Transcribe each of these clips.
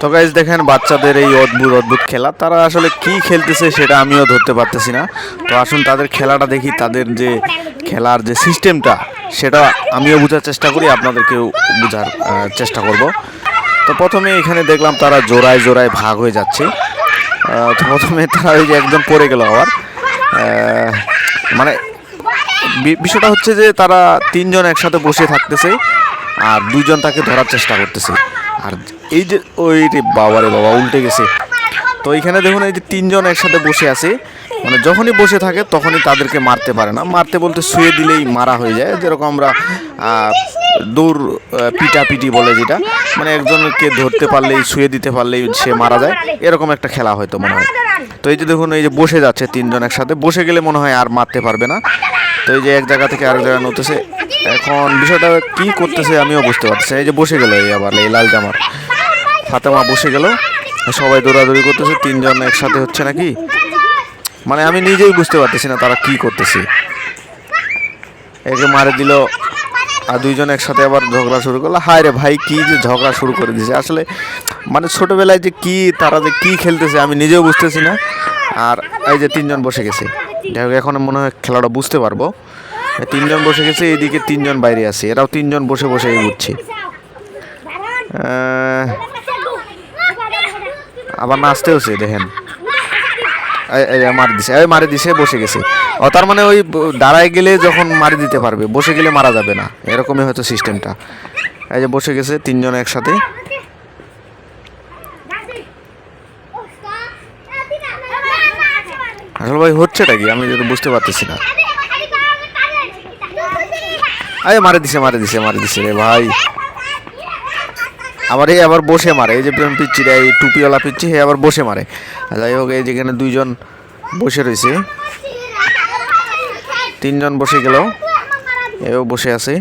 তো গাইজ দেখেন বাচ্চাদের এই অদ্ভুত অদ্ভুত খেলা। তারা আসলে কি খেলতেছে সেটা আমিও ধরতে পারতেছি না। তো আসুন তাদের খেলাটা দেখি, তাদের যে খেলার যে সিস্টেমটা সেটা আমিও বোঝার চেষ্টা করি, আপনাদেরকেও বোঝার চেষ্টা করব। তো প্রথমে এখানে দেখলাম তারা জোড়ায় জোড়ায় ভাগ হয়ে যাচ্ছে। তো প্রথমে তারা ওই যে একজন পড়ে গেল আবার। মানে বিষয়টা হচ্ছে যে তারা তিনজন একসাথে বসে থাকতেছে, আর দুইজন তাকে ধরার চেষ্টা করতেছে। আর এই যে ওই রে বাবা রে বাবা উল্টে গেছে। তো এইখানে দেখুন এই যে তিনজন একসাথে বসে আছে। মানে যখনই বসে থাকে তখনই তাদেরকে মারতে পারে না। মারতে বলতে শুয়ে দিলেই মারা হয়ে যায়। যেরকম আমরা আহ, পিটাপিটি বলে যেটা। মানে একজনকে ধরতে পারলেই শুয়ে দিতে পারলেই সে মারা যায়। এরকম একটা খেলা হয়তো মনে হয়। তো এই যে দেখুন এই যে বসে যাচ্ছে তিনজন একসাথে। বসে গেলে মনে হয় আর মারতে পারবে না। তো এই যে এক জায়গা থেকে আরেক জায়গায় নতেছে এখন বিষয়টা কি করতেছে আমিও বুঝতে পারছি এই যে বসে গেল এই আবার, এই লাল জামার। ফাতেমা বসে গেল। সবাই দৌড়াদৌড়ি করতেছে, তিনজন একসাথে হচ্ছে নাকি? মানে আমি নিজেই বুঝতে পারতেছি না তারা কি করতেছে। একে মারে দিল, আর দুইজন একসাথে আবার ঝগড়া শুরু করল। হায় রে ভাই, কি যে ঝগড়া শুরু করে দিয়েছে আসলে মানে ছোটবেলায় যে কি, তারা যে কি খেলতেছে আমি নিজেও বুঝতেছি না। আর এই যে তিনজন বসে গেছে। যাই হোক এখন মনে হয় খেলাটা বুঝতে পারব। তিনজন বসে গেছে এইদিকে তিনজন বাইরে আছে। এরাও তিনজন বসে বসে আহ, আবার নাচতে হচ্ছে দেখেন। মারি দিছে। মারি দিছে বসে গেছে। ও তার মানে ওই দাঁড়ায় গেলে যখন মারি দিতে পারবে বসে গেলে মারা যাবে না। এরকমই হয়তো সিস্টেমটা এই যে বসে গেছে তিনজন একসাথে আসলে ভাই হচ্ছেটা কি? আমি যেটা বুঝতে পারতেছি না। আরে, মারে দিছে মারে দিছে মারে দিছে রে ভাই। আবার এই আবার বসে মারে। এই যে প্রেম পিচ্ছিটা এই টুপিওয়ালা পিচ্ছি হে আবার বসে মারে। যাই হোক, এই যেখানে দুইজন বসে রয়েছে, তিনজন বসে গেল, এও বসে আছে।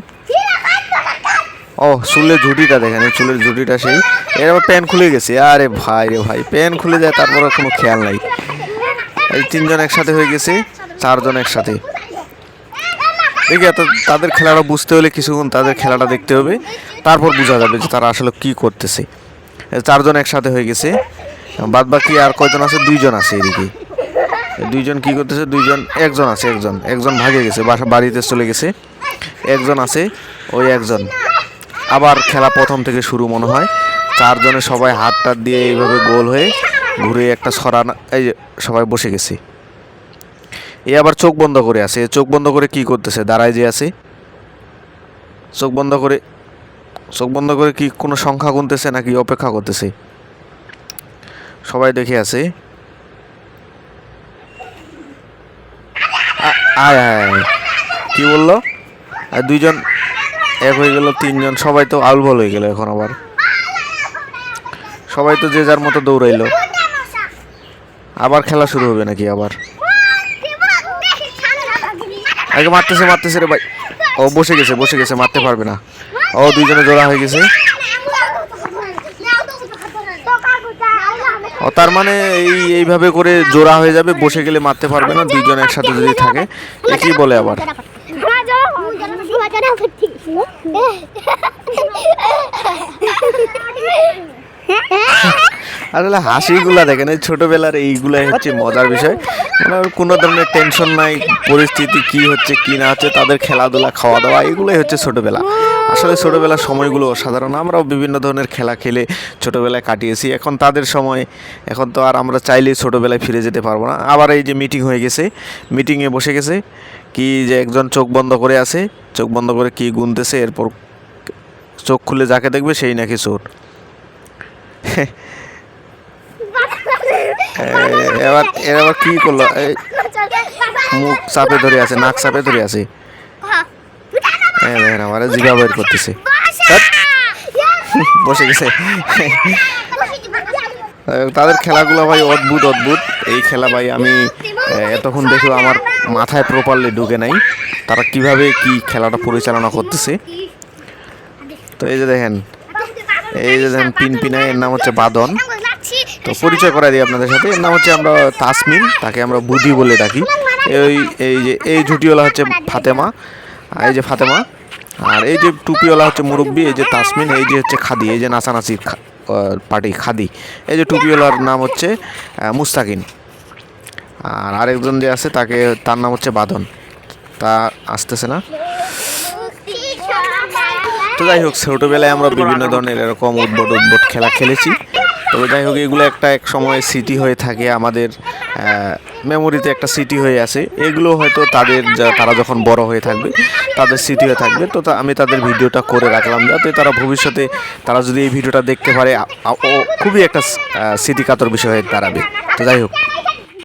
ও, চুলের ঝুটিটা দেখেন, এই চুলের ঝুটিটা সেই। এর আবার প্যান খুলে গেছে। আরে ভাই রে ভাই প্যান খুলে যায়, তারপরে কোনো খেয়াল নাই। এই তিনজন একসাথে হয়ে গেছে, চারজন একসাথে। দেখি এত, তাদের খেলাটা বুঝতে হলে কিছুক্ষণ তাদের খেলাটা দেখতে হবে, তারপর বোঝা যাবে যে তারা আসলে কি করতেছে। চারজন একসাথে হয়ে গেছে বাদ বাকি আর কয়জন আছে? দুইজন আছে এদিকে। দুইজন কি করতেছে? দুইজন, একজন আছে, একজন। একজন ভাগে গেছে, বাসা, বাড়িতে চলে গেছে। একজন আছে, ওই একজন। আবার খেলা প্রথম থেকে শুরু মনে হয়। চারজনে সবাই হাত টাত দিয়ে এইভাবে গোল হয়ে ঘুরে একটা সরানা এই সবাই বসে গেছি। এ আবার চোখ বন্ধ করে আছে। চোখ বন্ধ করে কি করতেছে? দাঁড়ায় যে আছে। চোখ বন্ধ করে চোখ বন্ধ করে কি কোনো সংখ্যা গুনতেছে নাকি অপেক্ষা করতেছে? সবাই দেখে আছে। আয় আয়। কি বলল? আর দুইজন এক হয়ে গেল, তিনজন। সবাই তো আউলবল হয়ে গেল এখন আবার। সবাই তো যে যার মতো দৌড়াইলো। আবার খেলা শুরু হবে নাকি আবার? আগে মারতেছে মারতেছে রে ভাই। ও বসে গেছে বসে গেছে, মারতে পারবে না। ও দুইজনে জোড়া হয়ে গেছে। ও তার মানে এই, এইভাবে করে জোড়া হয়ে যাবে, বসে গেলে মারতে পারবে না, দুইজন একসাথে যদি থাকে, একই বলে আবার। আসলে হাসিগুলা দেখেন, এই ছোটবেলার এইগুলাই হচ্ছে মজার বিষয়। মানে কোনো ধরনের টেনশন নাই, পরিস্থিতি কি হচ্ছে, কি না হচ্ছে, তাদের খেলাধুলা খাওয়া দাওয়া এগুলোই হচ্ছে ছোটবেলা। আসলে ছোটবেলার সময়গুলো অসাধারণ, আমরাও বিভিন্ন ধরনের খেলা খেলে ছোটবেলায় কাটিয়েছি। এখন তাদের সময়, এখন তো আর আমরা চাইলেই ছোটবেলায় ফিরে যেতে পারব না। আবার এই যে মিটিং হয়ে গেছে মিটিংয়ে বসে গেছে, কি যে একজন চোখ বন্ধ করে আছে, চোখ বন্ধ করে কি গুনতেছে, এরপর চোখ খুলে যাকে দেখবে সেই নাকি চোর। এবার এর আবার কি করল? মুখ চাপে ধরে আছে, নাক চাপে ধরে আছে। এ, দেখেন আমার জিগা বের করতেছে। বসে গেছে। তাদের খেলাগুলো ভাই অদ্ভুত অদ্ভুত। এই খেলা ভাই আমি এতক্ষণ দেখেও আমার মাথায় প্রপারলি ঢুকে নাই। তারা কীভাবে কি খেলাটা পরিচালনা করতেছে। তো এই যে দেখেন, এই যে দেখেন পিন পিনাই এর নাম হচ্ছে বাদন। তো পরিচয় করা দিই আপনাদের সাথে। এর নাম হচ্ছে আমরা তাসমিন, তাকে আমরা বুধি বলে ডাকি। এই এই যে, এই ঝুটিওয়ালা হচ্ছে ফাতেমা এই যে ফাতেমা, আর এই যে টুপিওয়ালা হচ্ছে মুরব্বী, এই যে তাসমিন, এই যে হচ্ছে খাদি, এই যে নাচানাচির খা- পার্টি, খাদি। এই যে টুপিওয়ালার নাম হচ্ছে মুস্তাকিন। আর আরেকজন যে আছে, তাকে, তার নাম হচ্ছে বাদন তা আসতেছে না। তো যাই হোক, ছোটোবেলায় আমরা বিভিন্ন ধরনের এরকম উদ্ভট উদ্ভট খেলা খেলেছি। তবে যাই হোক, এগুলো একটা এক সময় স্মৃতি হয়ে থাকে, আমাদের মেমোরিতে একটা স্মৃতি হয়ে আছে। এগুলো হয়তো তাদের তারা যখন বড় হয়ে থাকবে, তাদের স্মৃতি হয়ে থাকবে। তো আমি তাদের ভিডিওটা করে রাখলাম, যাতে তারা ভবিষ্যতে, তারা যদি এই ভিডিওটা দেখতে পারে ও খুবই একটা স্মৃতিকাতর বিষয় হয়ে দাঁড়াবে। তো যাই হোক।